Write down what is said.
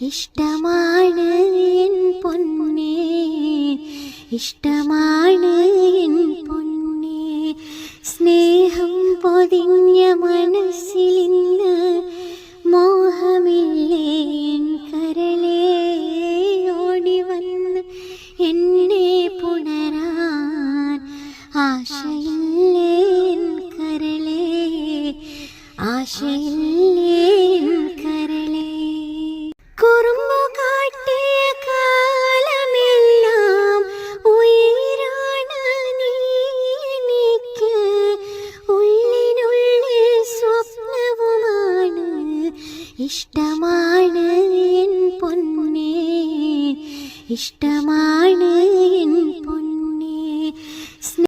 ഇഷ്ടമാണ് എൻ പൊന്നേ. ഇഷ്ടമാണ് എൻ പൊന്നേ. സ്നേഹം പൊതിഞ്ഞ മനസ്സിലിന്ന് മോഹമില്ലേ? എൻ കരളേ ഓടി വന്ന് എന്നെ പുണരാൻ ആശയില്ലേ എൻ ആശയില്ലേ ഇഷ്ടമാണ് എൻ പൊന്നേ. ഇഷ്ടമാണ്